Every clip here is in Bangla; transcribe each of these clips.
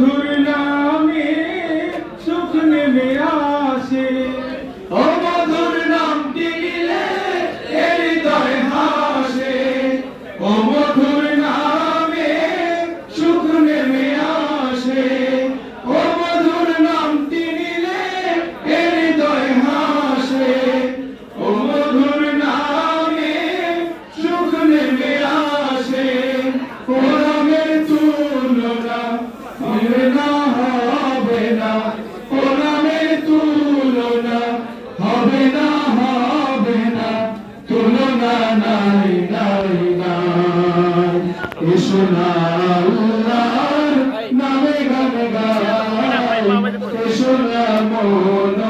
মধুর তুলনা হবে না ও নামের তুলনা হবে না হবে না, তুলনা নাই নাই নাই। এসো না আল্লাহর নামে গান গায় এসো না মন,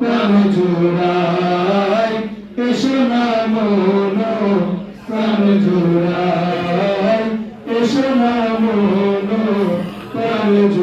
প্রাণ জোড়ায় এসো না মন, প্রাণ জোড়ায় এসো না মন